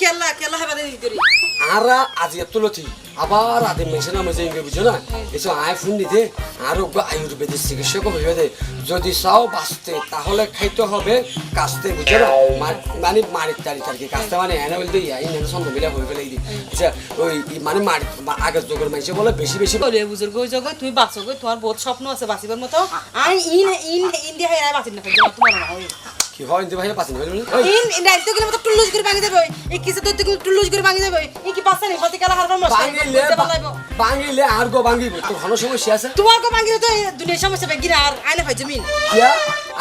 কেলা কেলা হেবা দেই দিরি। আরা আজ তুলতি আবার আদে মেশে না মেশে ইংরে বুঝো না? এসব আয় ফোন দিতে আরোগ্য আয়ুর্বেদিক চিকিৎসক হইবে দে। যদি চাও বাঁচতে তাহলে খাইতে হবে কাস্তে বুঝো না? মানে মারিক তারিখ আর কি কাস্তে মানে এনে বলতে ইয়া ইন এনে সন্ধ্যা মিলা হয়ে ফেলে দি। আচ্ছা ওই মানে মারি আগের যুগের মানুষে বলে বেশি বেশি বলে জগো তুমি বাঁচো তোমার বহুত স্বপ্ন আছে বাঁচিবার মতো। আই ইন ইন ইন্ডিয়া বাঁচিন না তোমার না কি হয় ইন্দি ভাই পাচ্ছি না? ইন ইন রাইতো গেলে মতো টুল্লুজ করে ভাঙি যাবে। এই কিসে তো টুল্লুজ করে ভাঙি যাবে? এই কি পাসা নেই হতে কালা হারবার মশলা বাঙিলে বাঙিলে আর গো বাঙিব তো ঘন সমস্যা আছে? তোমার ভাঙি তো দুনিয়ার সমস্যা বেগিনা আর আইনা ফাইছো মিন কিয়া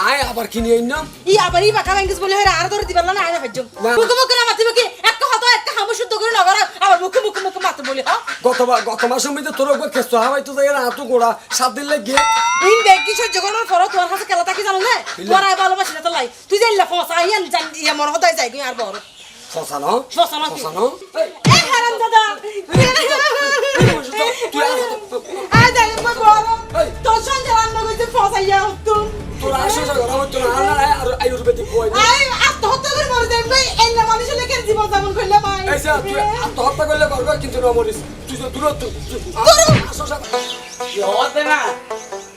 আয় আবার কিনে আইনাম ই আবার ই বাকা ভাঙিস বলে আর ধরে দিবার না আইনা ফাইছো না। মুখ মুখ করে মাতিব কি একটা হতো একটা হামু শুদ্ধ করে নগর আবার মুখ মুখ মুখ মাত বলে হ্যাঁ? গতবার গত মাসের মধ্যে তোর একবার খেস্ত হাওয়াই তো যাই না হাতু গোড়া সাত দিন লাগে। ইন বেগ কি সহ্য করার পর তোমার কাছে কেলা তাকি জানো না? আই ভালোবাসি না তো লাই। তুই জানলা ফসা ইয়ান জান ইয়া মন হদাই যাই গই আর বড়। ফসানো ফসানো কি? ফসানো এই হারাম দাদা তুই আর আই যাই মই বড়। তোর সঙ্গে রান্না করতে ফসা ইয়া তুম তোর আসো ঘর আমার তো না না আর আয়ুর্বেদিক বই আই আত্মহত্যা করে মরে যাই ভাই। এই না জীবন যাপন করলে ভাই। এই তুই আত্মহত্যা করলে করবে কিন্তু না মরিস। তুই তো দূর আসো হতে না। কি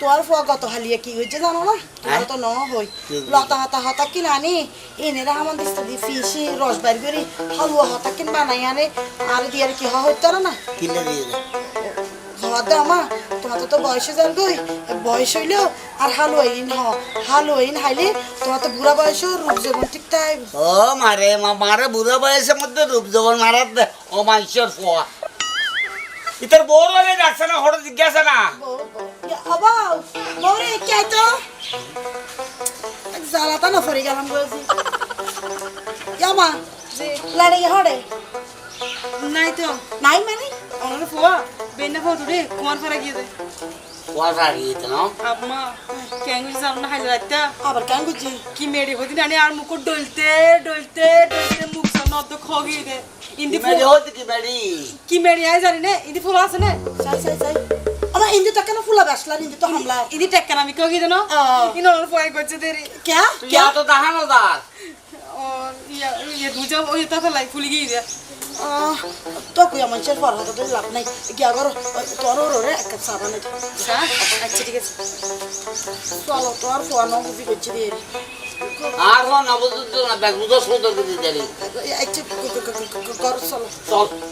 না তোর ফুয়া গত হালিয়া কি হয়েছে জানো না? তোর তো ন হই। লতা হাতা হতা কিন আনি এনে রাহমান দিস্তা দি ফিসি রস বাইর করি হালুয়া হতা কিন বানাই আনে। আর দিয়ে আর কি হওয়া হইতো না? কিনে দিয়ে দে। হওয়া দে আমা তোমার তো তো বয়স যার গই বয়স হইলেও আর হালুয়াইন হ হালুয়াইন হাইলে তোমার তো বুড়া বয়স রূপ জীবন ঠিক তাই। ও মারে মা মারে বুড়ো বয়সের মধ্যে রূপ যখন মারাত দে। ও মানুষের ফোয়া। ডাকছে না হঠাৎ জিজ্ঞাসা না। অবাও বরে কে তো? জ্বালাতা না ফরি গেলাম বলছি যে লাড়ে হড়ে নাই তো। নাই মানে? আমার ফুয়া বেন্না ফুয়া তুই কুমার ফেরা গিয়ে দে। ফোয়া সারিয়ে না? আম্মা ক্যাঙ্গুই সামনে হাইলে রাখতা। আবার ক্যাঙ্গুজি কি মেরে হদি নানি আর মুখ ডলতে ডলতে ডলতে মুখ সামনে অর্ধ খগিয়ে দে। ইন্দি ফুল হতে কি মেডি কি মেডি আই জানি না? ইন্দি ফুল আছে না? চাই চাই চাই। আমার ইন্দি তো কেন ফুলা বাসলা ইন্দি তো হামলা। ইন্দি টেক কেন আমি কই জানো? ইন ওর ফয় করছে আর না বুঝতো না ব্যাগ বুঝো সুন্দর করে আচ্ছা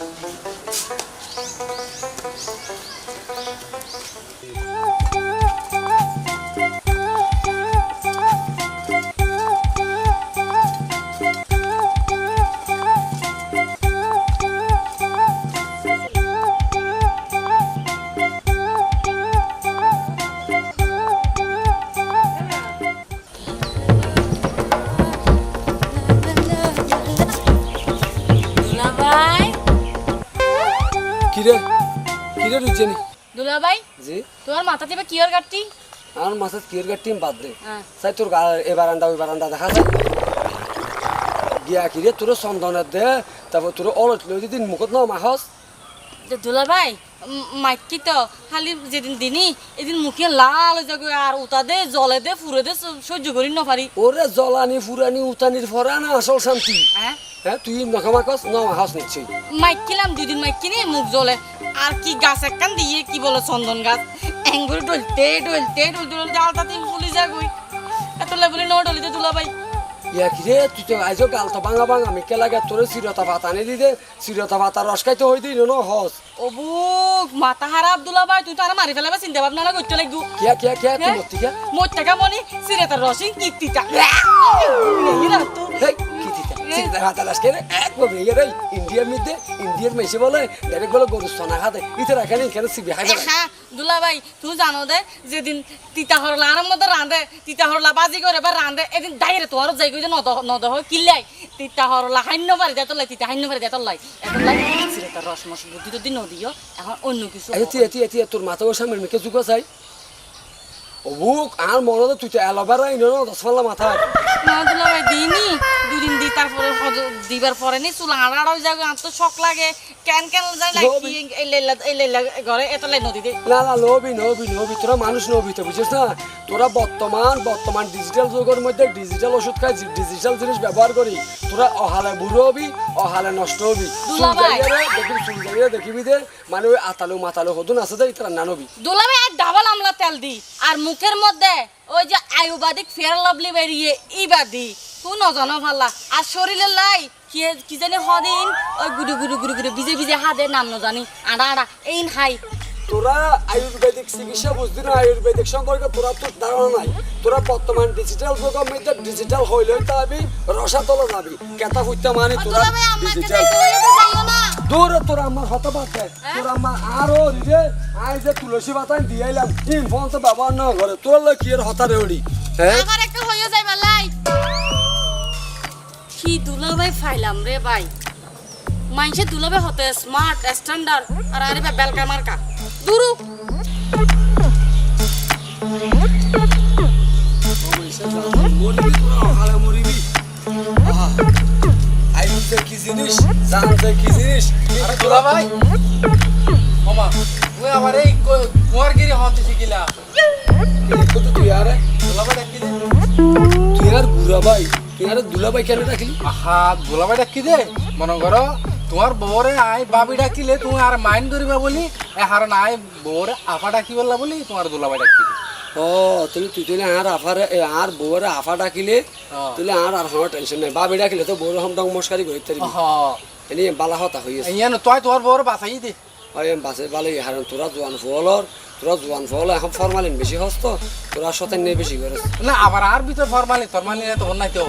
কিয়ার কাটতি আমার মাথার কিয়ের গার টিম বাদ দে। সাই তোর এ বারান্দা ওই বারান্দা দেখা যায়। গিয়া কিরে তোর চন্দনের দে তারপর তোর অলট লই দিন মুখত ন মাহস যে দুলাভাই মাইকি তো? খালি যেদিন দিনই এদিন মুখে লাল হয়ে আর উতা দে জলে দে ফুরে দে সহ্য করি না পারি ওরে জলানি ফুরানি উতানির ফরা না আসল শান্তি। হ্যাঁ হ্যাঁ তুই নখামাকস ন মাহস নিশ্চয়ই মাইকিলাম দুই দিন মাইকি নিয়ে মুখ জ্বলে। আর কি গাছ একখান দিয়ে কি বলে চন্দন গাছ? এঙ্গুরে ডলতে ডলতে ডলতে ডলতে আলতাতে ফুলি যাগুই এত লেবলি ন ডলিতে দুলাভাই ইয়া কিরে তুই তো আইজো গাল তো ভাঙা ভাঙা আমি কেলাগে তোর চিরতা ভাত আনি দি দে চিরতা ভাত আর রস খাইতে হই দিই ন হস বুক মাথা হারাপ দুলাভাই তুই তো আর মারি ফেলাবা চিন্তা ভাবনা না করতে লাগবো। কিয়া কিয়া কিয়া তুই? মতি কিয়া? মোর টাকা মনি সিরে তার রসিং কীর্তিটা হেই কি দিতা চিন্তা হাতে লাসকে একবার ভেঙে ইন্ডিয়ার মধ্যে ইন্ডিয়ার মেসে বলে ডাইরেক্ট বলে গরু সোনা খাতে। ইতে রাখেন এখানে সিবি খাই হ্যাঁ দুলা ভাই তুই জানো দে যেদিন তিতা হরলা আরাম মতো রাঁধে তিতা হরলা বাজি করে এবার রাঁধে এদিন দাইরে তোর যাই কই নদ নদ হয় কিল্লাই। তিতা হরলা হান্য পারে লাই তিতা হান্য পারে দেতর লাই। এখন লাই বুদ্ধি টুদ্ধি এখন অন্য কিছু এতি এতি এতি তোর মাথা ও সামনে মেকে চুকা চাই বুক আর মনে তুই তো ইনো দশ পাল্লা মাথায় না দুলা ভাই দিইনি। দুদিন দি তারপরে দিবার পরে নি চুল আড়া যাবে আর তো শখ লাগে। কেন কেন যাই না। কি এই লেলা এই লেলা ঘরে এত লাই নদী দে না না নবী নবী নবী তোরা মানুষ নবী তো বুঝিস না? তোরা বর্তমান বর্তমান ডিজিটাল যুগের মধ্যে ডিজিটাল ওষুধ খাই ডিজিটাল জিনিস ব্যবহার করি। তোরা অহালে বুড়ো হবি অহালে নষ্ট হবি। দুলাভাই। দেখিবি চুল দেখিবি দে। মানে ওই আতালু মাতালু হদুন আছে দে তোরা নানবি। দুলা ভাই এক ডাবল আমলা তেল দি আর মুখের মধ্যে ওই যে আয়ুবাদিক ফেয়ার লাভলি বেরিয়ে, ইবাদি। কোন নজানো ভাল্লা আর শরীরে লাই, কি কি জানি হদিন, ওই গুড়ি গুড়ি গুড়ি গুড়ি, বিজে বিজে হাতে নাম নজানি জানি, আড়া আড়া, এই হাই তোরা আয়ুর্বেদিক চিকিৎসা বুঝবি না? আয়ুর্বেদিক সম্পর্কে তোরা তোর ধারণা নাই। তোরা বর্তমান ডিজিটাল যুগের মধ্যে ডিজিটাল হইলে যাবি রসাতলে যাবি। কেতা ফুটতে মানে তোরা ডিজিটাল দূর তোর আমার হত বাদ তোর আমার আরও রে আই যে তুলসী পাতায় দিয়াইলাম তিন ফোন তো ব্যবহার না করে। তোর লয় কি এর হতারে ওড়ি হ্যাঁ? আমার একটা হইয়া যাই বালাই কি দুলা ভাই ফাইলাম রে ভাই। মাইনসে দুলা ভাই হতে স্মার্ট স্ট্যান্ডার্ড আর আরে ভাই বেলকা মার্কা দুরু কি কেন আহা ডাকি দে মনে করো তোমার বউরে আই বাবি ডাকিলে তুমি আর মাইন্ড করিবা বলি এহার নাই বউরে আফা ডাকি বললা বলি তোমার দুলা ভাই ডাকি ও তুমি তুই তুই আর আফারে আর বউরে আফা ডাকিলে। তুই আর আর হওয়ার টেনশন নাই। বাবি ডাকিলে তো বউর হম ডং মস্কারি করে তারি এনে বালা হতা হইছে ইয়ান তুই তোমার বউরে বাঁচাই দে। ওই বাসে বালে হারন তোরা জোয়ান ফলর তোরা জোয়ান ফল এখন ফরমালিন বেশি হস্ত তোরা নেই বেশি করে না আবার আর ভিতর ফরমালি ফরমালি তো নাই তো।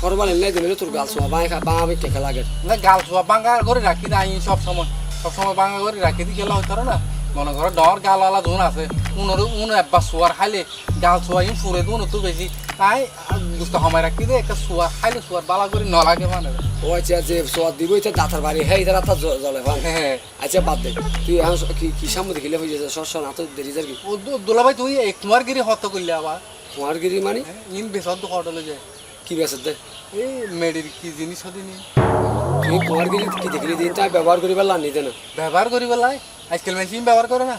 ফরমালিন নাই দিলে তোর গাল সোয়া বাঁই খা বাঁ টেকা লাগে। না গাল ছোয়া বাঙ্গা করে রাখি দে আই সব সময় সব সময় বাঙ্গা করে রাখি। দি গেলা হইতার না মনে করো ডর গালওয়ালা ধুন আছে। উনোর উনো একবার শোয়ার খাইলে গাল ছোয়া ইন ফুরে দুন তো বেশি। তাই দুষ্ট সময় রাখি দে একটা শোয়া খাইলে শোয়ার বালা করে নলাগে মানে। ও আচ্ছা যে সোয়া দিব এটা দাঁতার বাড়ি হ্যাঁ এটা রাতা জলে হ্যাঁ আচ্ছা বাদ দে। তুই এখন কি কি সামনে দেখিলে হয়ে যাচ্ছে সর সর না তো দেরি যার কি ও তুই এক তোমার গিরি হত করলে আবার। তোমার গিরি মানে? ইন বেসর তো হটলে যায়। কি বেসার দে এই মেডির কি জিনিস হদিনি তুই কোয়ার গেলি কি দেখলি? দিন তাই ব্যবহার করি পারলাম নিতে না? ব্যবহার করিবার লাই? আজকাল মেশিন ব্যবহার করে না।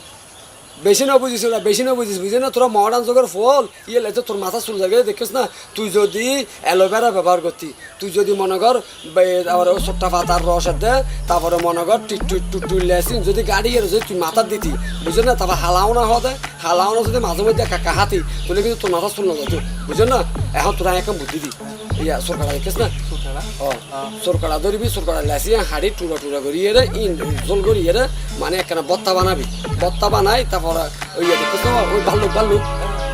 বেশি না বুঝিস ওরা বেশি না বুঝিস বুঝি না? তোরা মডার্ন যুগের ফল ইয়ে তোর মাথা চুল জায়গায় দেখিস না? তুই যদি অ্যালোভেরা ব্যবহার করতি, তুই যদি মনে কর তারপরে ছোট্টা পাতার রস দে, তারপরে মনে কর টিটু টুটু যদি গাড়ি এর, যদি তুই মাথা দিতি বুঝলি না? তারপর হালাও না হতে হালাও না যদি মাঝে মধ্যে কাকা হাতি তুলে কিন্তু তোর মাথা চুল না যেত বুঝলি না? এখন তোরা এখন বুদ্ধি দি। ইয়া সরকার দেখিস না? সরকারা ধরবি সরকারা লেসি হাড়ি টুরা টুরা করি এরে ইন জল করি এরে মানে একখানা বত্তা বানাবি। বত্তা বানাই তারপরে ওই ওই বাল্লুক বাল্লুক।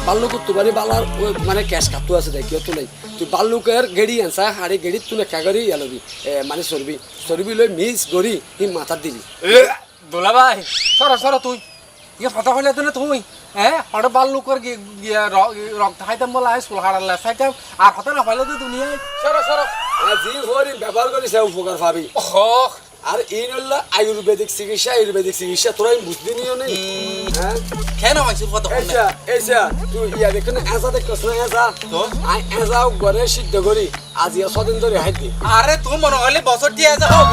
বাল্লুক তুবারি বালার ওই মানে ক্যাশ কাটু আছে দেখ কেউ তুলাই তুই বাল্লুকের গেড়ি আনসা হাড়ি গেড়ি তুলে কাগরি ইয়ালবি মানে সরবি সরবি লই মিস গড়ি ই মাথার দিবি। দোলা ভাই সর সর তুই। ইয়ে ফটা হইলে তো তুই? হ্যাঁ হঠাৎ বাল লোকের রক্ত খাইতাম বলা হয় সোল হাড়াল খাইতাম আর হঠাৎ না পাইলে তো দুনিয়ায় সর সর জি হরি ব্যবহার করি সে উপকার পাবি। আর এই নল্লা আয়ুর্বেদিক চিকিৎসা আয়ুর্বেদিক চিকিৎসা তোরা বুঝতে নিও নেই হ্যাঁ কেন হয়েছে ফটো এসা এসা তুই ইয়া দেখুন না এসা দেখছ না এসা তো? আই এসা গরে সিদ্ধ করি আজি ছদিন ধরে হাইতি আরে তুই মনে হলে বছর দিয়ে যা হব।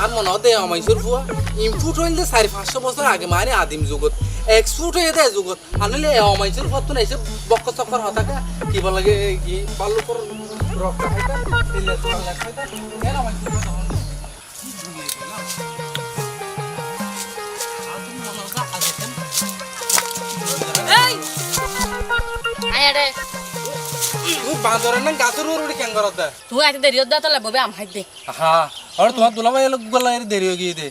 আর মনে হতে আমাইসুর ফুয়া ইনফুট হইলে চারি পাঁচশো বছর আগে মানে আদিম যুগত। এক্সফুট হয়ে দেয় যুগত আনলে আমাইসুর ফুয়া তো নাইছে বক্ক চক্কর হতাকা কি বল লাগে কি বাল্লুকর রক্ত খাইতা তেলে তোলা খাইতা এই! আয়ারে তুই বাঁদরের না গাছের উড়ি কেন করত তুই আইতে দেরি হদ্দা লাগবে আম হাইতে হ্যাঁ আর তোমার দুলাভাই দেরি হয়ে গিয়ে দে।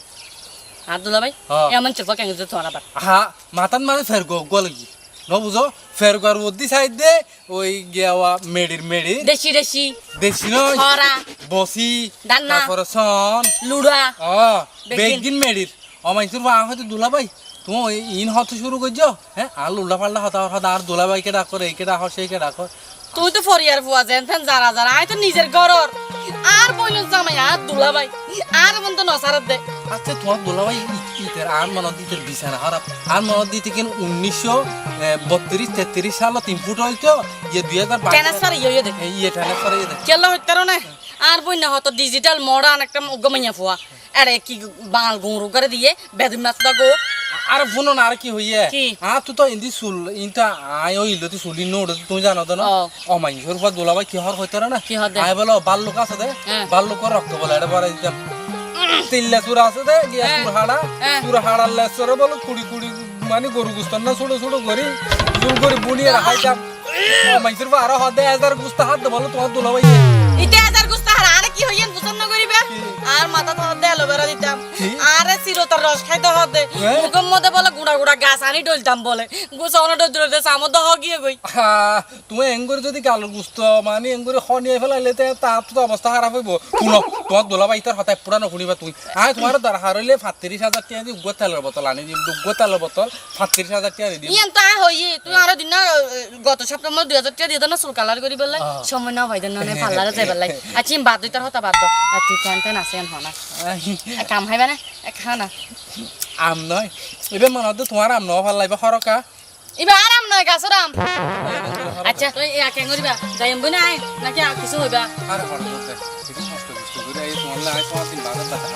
আর দুলা ভাই হ্যাঁ। এমন চলবা কেন যে তোর আবার হ্যাঁ মাতান মানে ফের গো গল ন বুঝো? ফেরগার মধ্যে সাইড দে ওই গেওয়া মেডির মেডি। দেশি দেশি। দেশি নয় খরা বসি ডান্না। তারপরে সন লুড়া ও বেগিন। বেগিন মেডির। অমাইতুর বা হয়তো দুলা ভাই তুমি ইন হতে শুরু করছ? হ্যাঁ আর পাল্টা হতা হতা আর দুলা ভাইকে ডাকো এইকে ডাকো সেইকে ডাকো তুই তো ফরিয়ার ফুয়া যেন যারা যারা আয় তো নিজের ঘরর। আর বইন জামাই আর দুলাভাই আর মন তো নসারত দে। আচ্ছা তোমার দুলা ভাই ইতের আর মনত দিতের বিছানা খারাপ আর মনত দিতে কিন উনিশশো বত্রিশ তেত্রিশ সাল তিন ফুট হইতো ইয়ে দুই হাজার ট্রান্সফার ইয়ে দে। ইয়ে ট্রান্সফার ইয়ে দেখ কেলা না? আর বই না হতো ডিজিটাল মডার্ন একটা গমাইয়া ফুয়া আরে কি বাল গুঁড়ো করে দিয়ে বেদম নাচ গো। আর শুনো না আর কি হইয়ে? আ তুই তো ইন্দি সুল ইনটা আয় ওই ইলো তুই সুলি নোড তুমি জানো তো না ও। মাই ঘর পর দোলা ভাই কি হর হইতো না কি হর দে? আয় বলো বাল লোক আছে দে হ্যাঁ। বাল লোক রক্ত বলে এটা বলে দিতাম তিল্লা চূড়া আছে দে গিয়া হ্যাঁ। চূড় হাড়া হ্যাঁ। চূড় হাড়ার লেসরে বলো কুড়ি কুড়ি মানে গরু গুস্তান না ছোট ছোট করি জুল করে বুনিয়ে রাখাইতাম ও মাইসের আরও হাত দে হাজার গুস্তা হাত বলো তোমার দোলা ভাই ইতে হাজার গুস্তা হার আর কি হইয়েন পছন্দ করিবে আর মাথা তো দে অ্যালোভেরা দিতাম? আরে চিরতার রস খাইতে হতে হ্যাঁ? মুখের মধ্যে বলে গুড়া গুড়া গাছ আনি ডলতাম বলে। গুছ অন ডল ডল সামো দহ গিয়ে গই তুমি এঙ্গুরি যদি গাল গুস্ত মানে এঙ্গুরি খনিয়ে ফেলাইলে তার তো অবস্থা খারাপ হইব। শুনো তোমার দোলা বাই তার হতায় পুরা নশুনিবা তুমি। আয় তোমার দরকার হইলে সাতত্রিশ হাজার টাকা দিয়ে উগ্র তেলের বোতল আনি দিম। উগ্র তেলের বোতল সাতত্রিশ হাজার টাকা দিয়ে ইয়ান তা হইয়ে তুই আরও দিন গত সপ্তাহ মধ্যে দুই হাজার টাকা দিয়ে দাও না চুল কালার করি বললে সময় না ভাইদের ননে পার্লারে যাই বললাই আচ্ছা বাদ দুই তার হতা বাদ দাও আর তুই কেন তেন আছে হনা এক কাম খাইবা না খা না আম নয় এবার মনে হতো তোমার আম নয় ভালো লাগবে সরকা এবার নয় গাছর আম আচ্ছা তুই এক কেন করিবা যাই এমবি না নাকি আর কিছু হইবা আরে হর কষ্ট কষ্ট করে এই তোমার লাগে তোমার দিন বাজার দেখা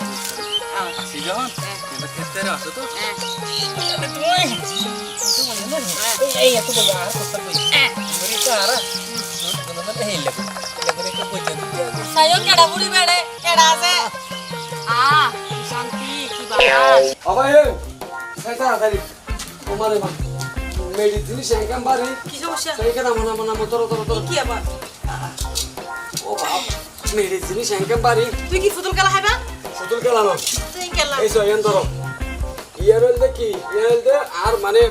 আসি যখন কিন্তু ক্ষেত্রে আছে তো হ্যাঁ। এই এত বড় আর করতে পারি এবারে তো আর সাইও কেডা বুড়ি বেড়ে কেডা আছে আহ শান্তি কি বাতাস আবার এ সেই তাড়াতাড়ি তোমার এবার মেডিসিন সেখান বাড়ি কি সমস্যা সেইখানে আমার আমার নাম তোর তোর কি আবার ও বাপ বাড়ি তুই কি ফুতুল খেলা গেলাম তুই খেলা এই সো এন ধরো ইয়ার হইলে কি ইয়ার হইলে আর মানে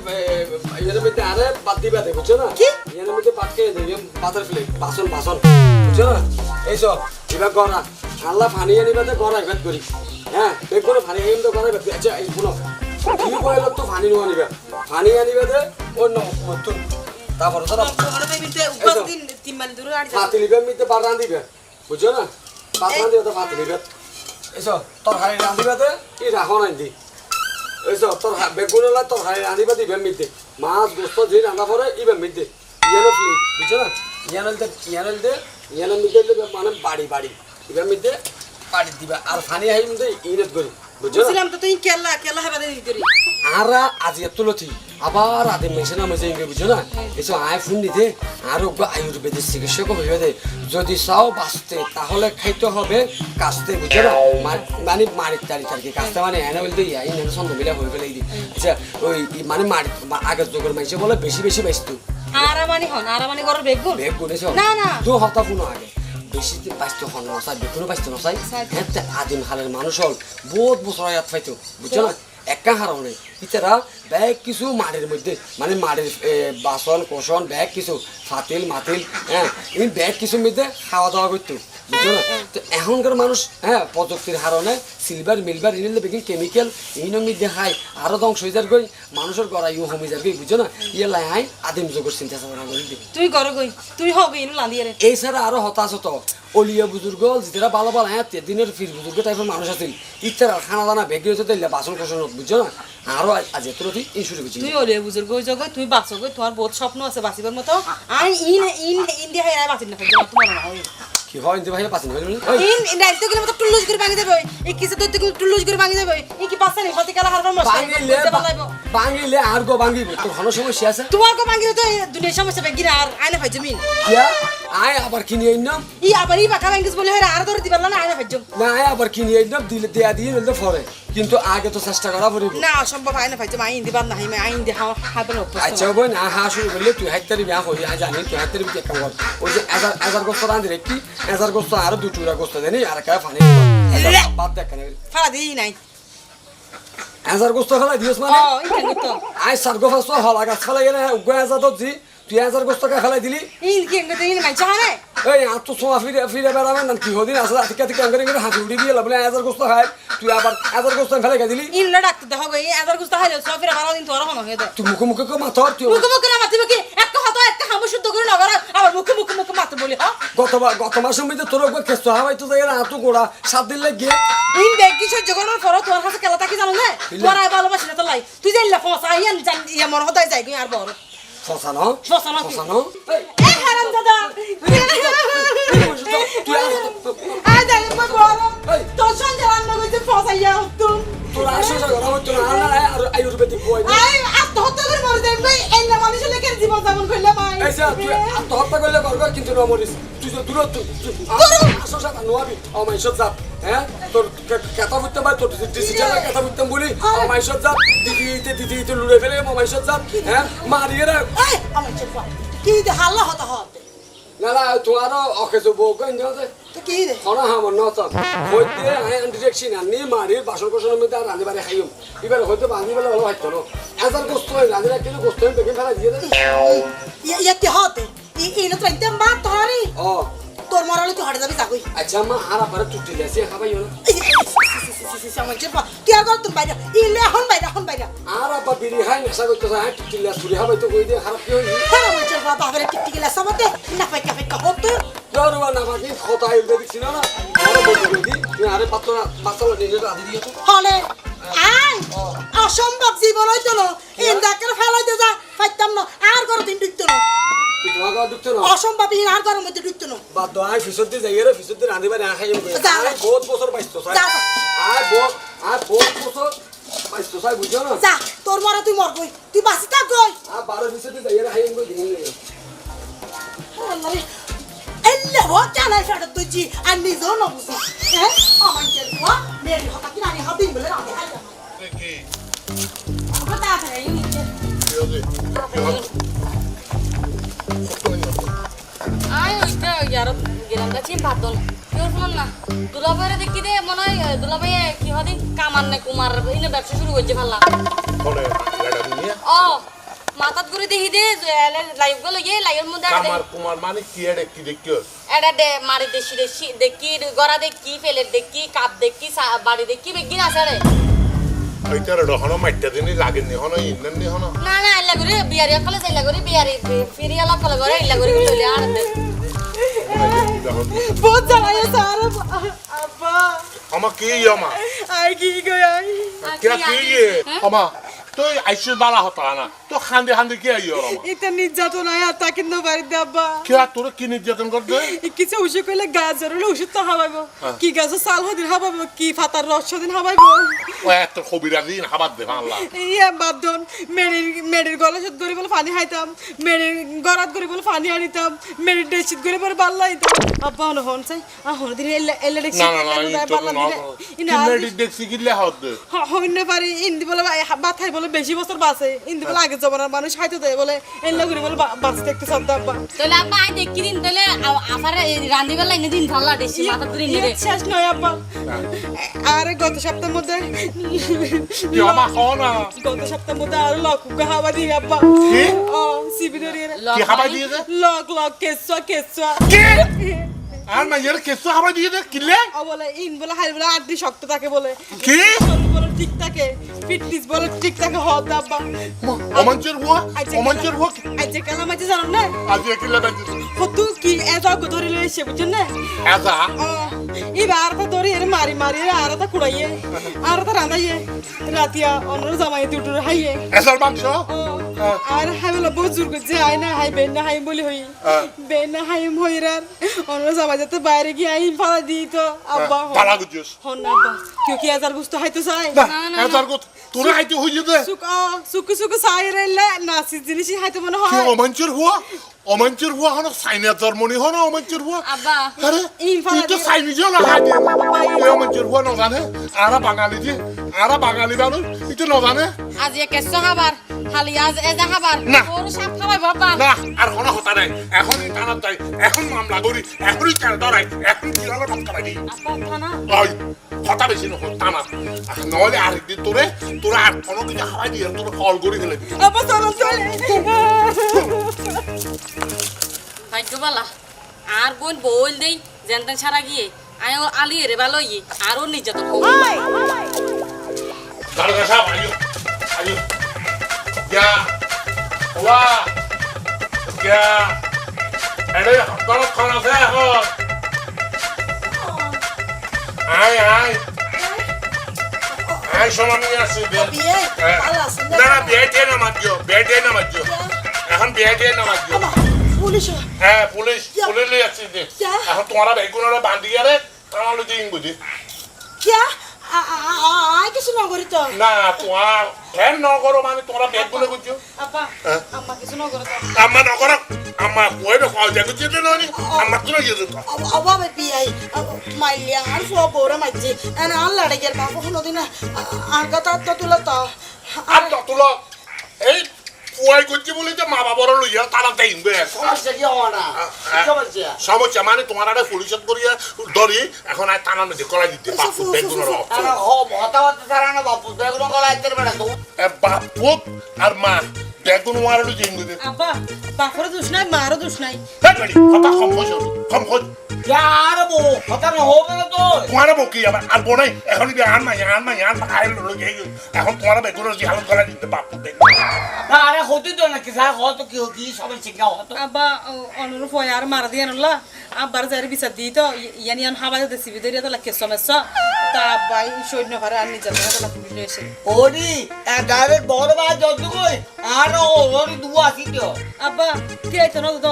ইয়ার মধ্যে আরে বাদ দিবা দে বুঝছ না? ইয়ার মধ্যে বাদ কে দিলাম পাতার ফেলে বাসন বাসন বুঝছ? না এই সো এবার গড়া। আল্লাহ ফানি আনিবা তো গড়া ইবাদ করি। হ্যাঁ দেখ কোনো ফানি আনিম তো গড়া ইবাদ আচ্ছা এই শুনো। কি কইলো তো ফানি নো আনিবা ফানি আনিবা দে ও ন নতুন। তারপরে তো ঘরে পাইবি তুই উপবাস দিন তিন মাইল দূরে আড়ি ফাতি লিবে মিতে বার রান্দিবে বুঝছ না? পাত রান্দিবে তো ফাতি লিবে এসো তোর হাড়ি রান্দিবে তো এই রাখো রান্ধি এসো তোর বেগুন হলে তোর হাই আনিবা দিবে মিতে মাছ, গোস্ত যে রান্না করে ইবেন মিতে ইয়ানো ফ্লিপ বুঝছ না? ইয়ানো দে ইয়ানো দে ইয়ানো মিতে দিবে মানে বাড়ি বাড়ি ইবেন মিতে বাড়ি দিবা। আর ফানি হাই মিতে ইনেট করি বুঝলাম তো তুই দিদি আরা আজি তুলতি আবার আদে মেশে না মেশে ইংরে বুঝো না? এসব আয় ফোন নিতে আর চিকিৎসক হয়ে দে। যদি চাও বাঁচতে তাহলে খাইতে হবে কাস্তে বুঝো না? মানে মারির আর কি কাস্তে মানে এনে বলতে ইয়াই নেন সন্দ মিলা হয়ে গেলে আচ্ছা ওই মানে মারি আগের যুগের মানুষে বলে বেশি বেশি বাঁচতো। আরামানি হন আরামানি ঘরের বেগুন বেগ গুনেছ না, না। দু হতা কোনো আগে। বেশি দিন বাঁচতে হন নসাই বেকুনো বাঁচতে নসাই হ্যাঁ আদিম হালের মানুষ হল, বহুত বছর আয়াত পাইতো বুঝছ না? একা হারাও নেই। ইতারা ব্যাগ কিছু মাড়ের মধ্যে মানে মাড়ের বাসন কোসন ব্যাগ কিছু, ফাতিল, মাতিল হ্যাঁ এই ব্যাগ কিছুর মধ্যে খাওয়া দাওয়া করতো। বুঝছ না? তো এখনকার মানুষ হ্যাঁ প্রযুক্তির হারণে সিলভার মিলভার ইনিলে বেগিন কেমিক্যাল ইনো মধ্যে খাই আরও ধ্বংস হয়ে যার গই মানুষের গড়া ইউ হমি যার গই বুঝছ না? ইয়ে লাই হাই আদিম যুগের চিন্তা চেতনা করে দিই তুই ঘরে গই তুই হবে ইনু এই ছাড়া আরও হতাশ হতো। অলিয়া বুজুর্গ যেটা ভালো ভালো হ্যাঁ দিনের ফির বুজুর্গ টাইপের মানুষ আছিল। ইত্যার খানা দানা বেগি হচ্ছে দিলে বাসন কোসন বুঝছ না? আরও আজ এত এই শুরু করছি। তুই অলিয়া বুজুর্গ হই জগই তুই বাঁচো গই তোমার বহুত স্বপ্ন আছে বাঁচিবার মতো। আই ইন ইন ইন্ডিয়া হেরাই বাঁচিন না তোমার না হয় কি হয় ইন্দে ভাই পাছেন হইল ইন রাইতে গেলে মতো টুলুজ করে ভাঙি দেবে। এই কিসে তো তুই টুলুজ করে ভাঙি দেবে? এই কি পাছেন নি কালা হারবার মস্ত ভাঙিলে ভাঙিলে আর গো বাঙিব তো ঘন সমস্যা আছে? তোমার গো ভাঙি তো দুনিয়ার সমস্যা বেগিনা আর আইনা ভাই জমিন। কিয়া আয় আবার কিনে আইনাম? ই আবার ই বাকা ভাঙিস বলে আর ধরে দিবার না আইনা ফাইজা না আয় আবার কিনে আইনাম? দিলে দেয়া দিয়ে পরে কিন্তু আগে তো চেষ্টা করা পড়িব। না অসম্ভব আইনা ফাইজা আইন দিবার না হাইমা আইন দি হাওয়া হাবার অভ্যস্ত। আচ্ছা বই না হা শুরু করলে তুই হাইতারি বিয়া হই আজ জানি তুই হাইতারি বিয়া কাম কর ওই যে এজার এজার গোস্ত রাঁধি রে কি? এজার গোস্ত আর দু টুরা গোস্ত দেনি আর কা ফানি বাদ দেখ কেন? ফাড়া দিই নাই। হাজার গোস্ত খেলাই দিয়েছ মানে? ও ইনকেন তো আই সাত গো ফার্স্ট হলা গাছ খেলাই গেলে উগ্র হাজার দর্জি তুই হাজার গোস্ত কে খেলাই দিলি? এই আর তো সোয়া ফিরে ফিরে বেড়াবে না কি হদিন আসলে আতিকা থেকে আঙ্গারে করে হাসি উড়ি দিয়ে লাবলে হাজার গোস্ত খায় তুই আবার হাজার গোস্ত ফেলে গে দিলি ইন না ডাক্তার দেখো গো এই আদার গুস্তা হাইলে সব ফিরে বারো দিন তোর হন হয়ে দে। তুই মুখে মুখে কো মাথর তুই মুখ মুখ না মাতিব কি একটা হতো একটা হামু শুদ্ধ করে নগর আবার মুখ মুখ মুখ মাতে বলি হ্যাঁ? গতবার গত মাসের মধ্যে তোর একবার খেস্ত হাওয়াই তো জায়গা হাতু গোড়া সাত দিন লেগে। ইন দেখ কি সহ্য করার পর তোর কাছে কেলা থাকি জানো না? তোর ভালোবাসি না তো লাই। তুই যাইলা ফসা ইয়ান জান ইয়া মন হতাই যাই আর বড়। শশানো শশানো? শশানো এ হারাম দাদা আই যাই মা বড় এই। তোর সঙ্গে রান্না করতে ফসা ইয়া তোর আসে ঘর হতো না আর আয়ুর্বেদিক বই আই আত্মহত্যা করে মরে যাই ভাই। এই না মানুষের লেখের জীবন যাপন করলে ভাই। এই যে তুই আত্মহত্যা করলে করবে কিন্তু নমরিস তুই যে দূর আসো সাথে নোয়াবি। আমার ইসব যাত হ্যাঁ? তোর কথা বুঝতে পার তোর ডিজিটাল কথা বুঝতাম বলি আমার ইসব যাত দিদি দিতে দিদি দিতে লুড়ে ফেলে আমার ইসব যাত হ্যাঁ? মারিয়ে রে এই আমার কি হাল্লা হতা। হতে না না তোমার অকেজ বউ কেন যাতে তো কি দে খানা হামর নত হইতে আই ডিরেকশন আনি মারি বাসন কোসনের মধ্যে আর রাঁধি বাড়ি খাইম এবার হইতে বাঁধি বেলা ভালো হইতো না এজার গোস্ত হয় রাঁধি রাখলে গোস্ত হয় বেগে ফেলা দিয়ে দেয় ইয়া ইয়া কি হতে ই ই না তো একদম বাত তোহারি ও তোর মরালে তুই হাটে যাবি যাকই আচ্ছা মা আর আপারে টুটি দিয়েছে খাবাই না আমার চেপা তুই আর কর তুমি বাইরে ইলে এখন বাইরে এখন বাইরে আর আপা বিড়ি খাই নেশা করতে চায় টিকিলা চুরি খাবাই তো কই দিয়ে খারাপ কি হইনি হ্যাঁ আমার চেপা বাবারে টিকটিকে লেসা মতে না পাইকা পাইকা হতো জরুবা না বাকি কথা আয়ুর্বেদিক ছিল না আরে বলতে কই দি তুই আরে পাত্র মাসালা নিজে রাধি দিয়ে তো হলে আই অসম্ভব জীবন হইতো না ইন ডাকের ফেলাইতে যা পাইতাম না আর দিন ঢুকতো না অসম্ভব ইন আর ঘরের মধ্যে ঢুকতো না বাদ আয় ফিসত দিয়ে যাই রে ফিসত দিয়ে রাঁধি বাড়ি খাই যা। আয় বহুত বছর পাইছো সাই। আয় বহুত আয় বহুত বছর পাইছো সাই বুঝছ না? যা তোর মরা তুই মর গই তুই বাঁচি থাক গই আর বারো ফিসত দিয়ে যাই রে খাই দিন এলে হো জানাই ফেরত তুই জি আর নিজেও না বুঝি। হ্যাঁ? আমার যে হো মেরি হতা কি নানি হদিন বলে যা কথা আছে এই নিচে। আই ওইটা ইয়ার গেলামটা চিন ভাতল কেউ শুনুন না দুলাভাইরে দেখি দে মনে হয় দুলাভাই কি হদি কামার নে কুমার ইনে ব্যবসা শুরু করছে ভাল্লা। ও মাথাত করে দেখি দে লাইভগুলো ইয়ে লাইভের মধ্যে আরে কামার কুমার মানে কি এটা কি দেখিও এটা দে মারি দেশি দেশি দেখি গড়া দেখি ফেলের দেখি কাপ দেখি বাড়ি দেখি বেগিন আছে রে ওইটার রহন মাইটা দিনই লাগেনি হনো ইন্দান নি হন না না এলা করে বিয়ারি কলে যাইলা করে বিয়ারি ফিরি আলা কলে করে এলা করে লইলে আর দে বহুত জ্বালাই স্যার আব্বা আমা কি আমা আই কি গই আই কিরা কি ইয়ে আমা তুই আইসি বালা হতা না। তো খান্দি খান্দি কি আমা এটা নির্যাতন আয় আর নো বাড়িতে আব্বা? কিরা তোর কি নির্যাতন করতে কিছু ওষুধ কইলে গাজর হলে ওষুধ তো হাবাইব। কি গাজর হদিন হাবাইব কি ফাতার রস হাবাইব। ও এত কবিরা দিন হাবাদ দে আল্লাহ ইয়া বাদন মেরির মেরির গলা সুদ করে বলে পানি খাইতাম মেরির গরাত করে বলে পানি আনিতাম মেরির ডেসিত করে পরে বাল্লা আইতাম আব্বা হন হন চাই আ হন দিন এলে এলে দেখছি না না না ই তো বাল্লা দিনে ইনা মেডি দেখছি গিলে হদ হইনে পারি ইন্দি বলে বাথাই বলে বেশি বছর বাঁচে। ইন্দি বলে আগে জমানার মানুষ খাইতে দেয় বলে এলে করে বলে বাঁচতে একটু শব্দ আব্বা তাহলে আব্বা আই দেখি দিন তাহলে আফারে রান্দি বেলা ইনে দিন ভাল্লা দেশি মাথা ধরে নিয়ে ইয়ে শেষ নয় আব্বা। আরে গত সপ্তাহের মধ্যে কি আমা হনা গত সপ্তাহের মধ্যে আরও লক হাওয়া দিয়ে আব্বা। কি? ও সিবিডের কি হাবাই দিয়ে লক লক কেসুয়া কেসুয়া আর এর কেসু হাবাই দিয়ে দে কিলে? ও বলে ইন বলে হাই বলে আড্ডি শক্ত থাকে বলে। কি? শরীর বলে ঠিক থাকে ফিটনেস বলে ঠিক থাকে হদ আব্বা অমঞ্চের হুয়া অমঞ্চের হুয়া আজকে কালাম আছে জানো না? আজি কিলে দাজি কত কি এত ধরে লইছে বুঝছেন না? এজা? এবার আরতা ধরে এর মারি মারি এর আরতা কুড়াইয়ে আরতা রাঁধাইয়ে রাতিয়া অন্য জামাই দুটো হাইয়ে। এসার মাংস? ও, আর হাই বলে বহুত যে আই না হাই বেন না হাই বলি হই। হ্যাঁ। বেন না হাই মইরার অন্য সবাই যাতে বাইরে গিয়ে আই ফালা দিই তো। আব্বা হন। পালা গুজস হন না আব্বা কিউ কি আজার গুস্ত হাইতো চাই না না আজার গুত তোরা তো হইলে দে। সুক সুক সুক সাইরে না নাসি জিনিসই হাইতো মনে হয়। কি হয় অমঞ্চের হুয়া? অমঞ্চের হুয়া হনো সাইনা জার্মানি হনো অমঞ্চের হুয়া। আরে তুই তো দিয়ে- চাইনিজও না খাই ওই অমঞ্চের হুয়া নজানে আরা বাঙালি যে আরা বাঙালি মানুষ এটা নজানে। আজি কেঁচো খাবার খালি আজ এজা খাবার। গরু সাপ খাবাই বাবা। না আর কোনো হতা নাই। এখনই থানার যাই এখন মামলা করি এখনই কেন ধরাই এখন কি হলো ঠকা পাই আপা থানা? ওই কথা বেশি নহল টানা নহলে আরেকদিন তোরে তোরা আর কোনো কিছু খাওয়াই দিয়ে তোর কল করে ফেলে দিবি আব্বা চলো চলে ভাগ্যবালা আর বোন বইল দেই জেনতেন ছাড়া গিয়ে আয় ও আলি রে ভালো ইয়ে আর ওর নির্যাতন হোক এরে আয় আয় আয় সোনা নিয়ে আসি হ্যাঁ। ভালো আছেন না না বিয়ে। দিয়ে না মাতিও বিয়ে দিয়ে না মাতিও এখন বিয়ে দিয়ে না মাতিও পুলিশ হ্যাঁ পুলিশ পুলিশ লিয়ে আসছি যে। যা। এখন তোমারা বেগুনের বান্ধিয়ে রে তাহলে দিন বুঝি। কিয়া আই কিছু নগরি তো। না তোমার ফ্যান নগর মানে তোমরা বেগুনে বুঝছ। আপা হ্যাঁ। আম্মা কিছু নগরে তো। আম্মা নগর আম্মা কই না কই দেখো যেতে ননি। আম্মা তুই যেতে তো অবাবে বিয়াই মাইলিয়া আর বউরা মাইজি এনে আর লড়াই গের বাপ হলো দিনা আর কথা তো তুলো তো। আর তো তুলো। এই পুয়াই করছি বলে যে মা বাবার লইয়া তারা দেখবে সমস্যা কি হওয়া না? সমস্যা? সমস্যা মানে তোমার একটা পরিশোধ করিয়া ধরি এখন আর টানা নদী কলাই দিতে বাপু বেগুনের তারা তারা না বাপু বেগুন কলা আইতে পারে বাপু আর মা বেগুন মারালো জিঙ্গুতে আব্বা বাপরে দোষ নাই মারও দোষ নাই। কথা কম খোঁজ কম খোঁজ আর বো হতা না হবে না তো তোমার বকি আবার? আর বোনাই এখন যদি আন মাই আন মাই আন খাই যাই এখন তোমার বেগুনের জি হালত কলাই দিতে বাপু বেগুন না আরে হতে তো না কিসা হতো কি কি সবাই শিখা হতো আব্বা অনুরূপ হয় আর মারা দিয়ে আনলা। আব্বার যারে বিচার দিই তো ইয়ানি আন হাবাই দেশি বিদরিয়া তো লাগে সমস্যা তা আব্বাই সৈন্য ঘরে আর নিজের তো পুলিশ এসে। ওরি ডাইরেক্ট বড় ভাই যত কই আর ওরি দু আসি আব্বা কি আইতো না তো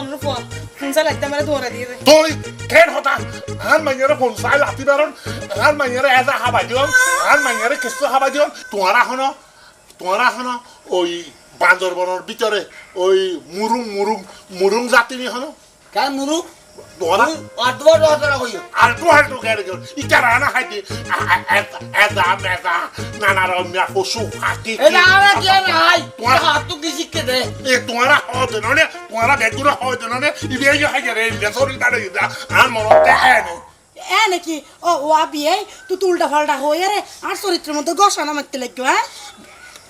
মাইয়ারে কোন সাই লাতি বেরন আন মাইয়ারে এজা হাবা দিও আন মাইয়ারে কিস্তু হাবা দিও তোমার এখনও তোমার এখনও ওই বান্দরবনের ভিতরে ওই মুরুং মুরুং মুরুং জাতি মুরু আর হতো হাতি হাত হতে হতে এ নাকি? ও ওয়া বিয়ে তুই তো উল্টা ফাল্টা হয়ে রে। চরিত্রের মধ্যে গসানা মারতে লাগতো হ্যাঁ?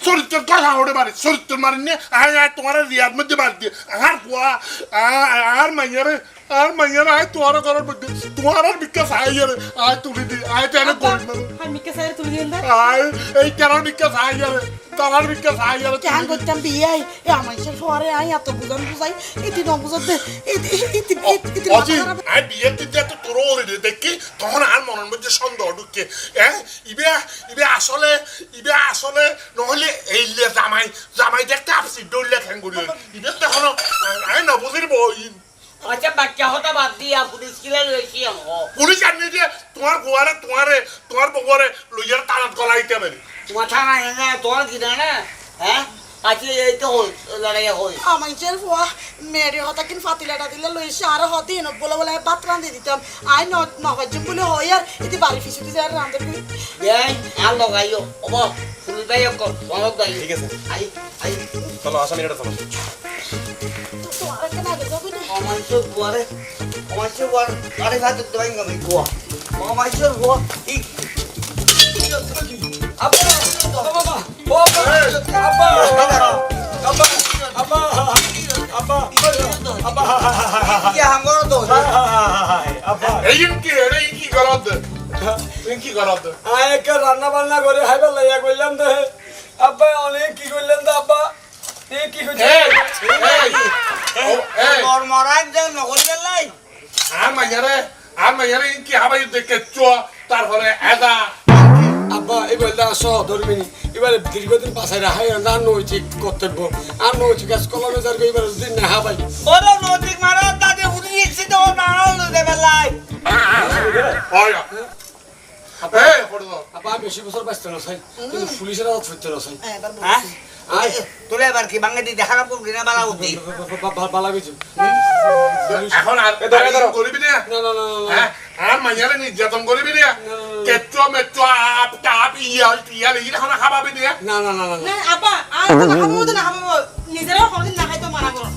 চরিত্রের কথা ওরে বাড়ি চরিত্র মারিনি। তোমার রিয়ার মধ্যে বাড়ি দিয়ে আর পোয়া আর মাইয়ারে আর মাইয়ারে আয় তোমার ঘরের মধ্যে। তোমার আর বিকাশ আইয়ারে আয় তুলি দি আয় তেনে গরিব মানুষ। আমি কে সাইরে তুলে দিয়ে দেন আয় এই কেন বিকাশ আইয়ারে তোমার বিকাশ আইয়ারে কেন করতাম বিয়ে এ আমার সে আই এত বুঝান বুঝাই ইতি ন বুঝাতে ইতি ইতি অজি আয় বিয়ে দিতে এত তোর ওরে দেখি তখন আর মনের মধ্যে সন্দেহ ঢুকে। হ্যাঁ ইবে ইবে আসলে ইবে আসলে নহলে এই জামাই জামাই দেখতে আপসি দৌড়লে ঠেঙ্গুরি ইবে তখন আয় নবুজির বই। আচ্ছা বাচ্চা হতা বাদ দিয়া পুলিশ কিলে লইছি আমো পুলিশ আনি দিয়ে তোমার গোয়ারে তোমারে তোমার বগরে লইয়ার টানাত গলাইতে পারি তোমার থানা এনে তোমার কি না হ্যাঁ? আজকে এই তো হই লড়াই হই আমার সে ফুয়া। মেয়ের হতা কিন ফাতিলাটা দিলে লইছে আর হতে ন বলে বলে ভাত রান্ধি দিতাম। আই ন নবাজ্যম বলে হয় আর ইতি বাড়ি ফিসে দিতে আর রান্ধে করি। এই আর লগাইও। ওব ফুল বাই কর ঠিক আছে। আই আই। চলো চলো। তো আর কেন আগে যাবে না অমাইশো বুয়ারে অমাইশো বুয়ার আরে ভাত দই গামি বুয়া অমাইশো বুয়া ই আপা বাবা ও আপা আপা আপা আপা আপা কি হাঙ্গর তো এই কি রে এই কি গরদ এই কি গরদ আয়েকে রান্না বান্না করে হাইবার লাইয়া করলাম তো আব্বা অনেক কি করলেন তো আব্বা এ কি করছে এই এই। যে নকরি গেলাই। আর মাইয়ারে আর মাইয়ারে কি হাবাই দেখে চো তারপরে এদা। আব্বা এবার আসো ধরবিনি এবারে দীর্ঘদিন পাশে রাখাই আর নৈতিক কর্তব্য। আর নৈতিক কাজ কলমে যার এবার দিন না হাবাই। ওরে নদীক মারা দাদে উড়ি গেছি তো নাড়াও লুদে বেলাই হয়। আব্বা বেশি বছর বাঁচতে না কিন্তু পুলিশের না তোরে এবার কি বাঙ্গে দি দেখা না পড়বি না বালা উঠি ভালো কিছু এখন আর করবি না? না না না না আর মাইয়ারে নির্যাতন করবি না? কেচ্চ মেচ্চ আপ টাপ ইয়া খানা খাবাবি না? না না না না না। আপা আর খাব না খাব। নিজেরাও কোনোদিন না খাইতো মানা করো।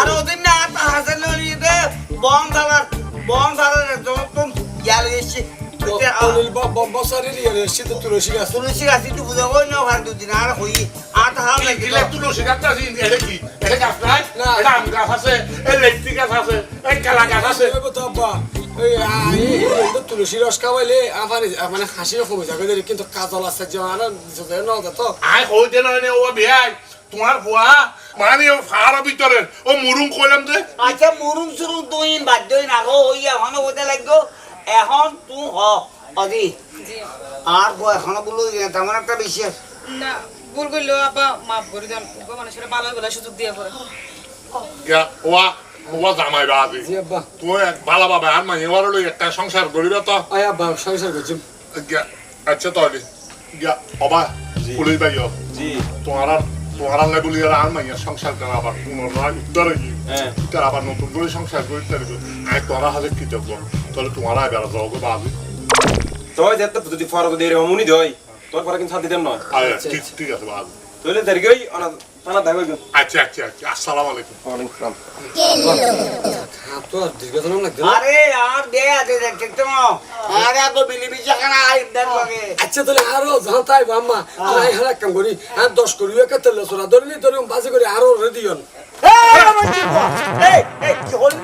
আর ওদিন না হাসান বন থালার বন থালার যতন ইয়াল এসে তো তুলসী গাছ। তুলসী গাছ একটু বুঝাবো না ওখান দুদিন আর হই আর তাহা লাগি তুলসী গাছটা আছে এটা কি? এটা গাছ না। এটা আম গাছ আছে এই লেট্রি গাছ আছে এই কেলা গাছ আছে। আছে তো আব্বা তুলসী রস খাওয়াইলে আমার মানে হাসির কমে যাবে কিন্তু কাজল আছে যে তো ও বিয়াই তোমার ফুয়া মানে ও ফাড়ার ভিতরে ও মুরুং কইলাম যে। আচ্ছা মুরুং সুরুং তুই বাধ্য না গো ওই এখন হতে লাগতো এখন তুই হ অদি জি। আর গো এখন বলো তেমন একটা বিশ্বাস না ভুল আব্বা মাফ করে দেন গো মানুষের ভালো বলে সুযোগ দিয়ে পরে। গা ওয়া ওয়া জামাই বাজি জি আব্বা। তুই ভালো বাবা আর মানে এবার লই একটা সংসার করিবা তো। আই আব্বা সংসার করছি গা আচ্ছা তাহলে গা অবা পুলিশ ভাইও জি। তোমার আর তোমার আল্লাহ বলি আর আর মাইয়া সংসার করা আবার পুনরায় হ্যাঁ। নতুন করে সংসার করতে পারবে তোরা হাতে কৃতজ্ঞ তাহলে তোমার এবার যাও গো বাজি তো যেতে যদি ফরক দিয়ে মনি দই তোর পরে কিন্তু শান্তি দেন নয়। আচ্ছা ঠিক ঠিক আছে বাজি তোলে দেরি গই অনা আচ্ছা আচ্ছা আচ্ছা আসসালামু আলাইকুম। সালাম দীর্ঘতম লাগবে আরে আর দে দেখতে না আরে তো বিলি খানা লাগে। আচ্ছা তাহলে আরও যখন তাই বাম্মা আই হারা কাম করি। আর দশ করি একে তেল সরা ধরলি ধরি বাজে করে আরও রেডি হন। এই এই কি হল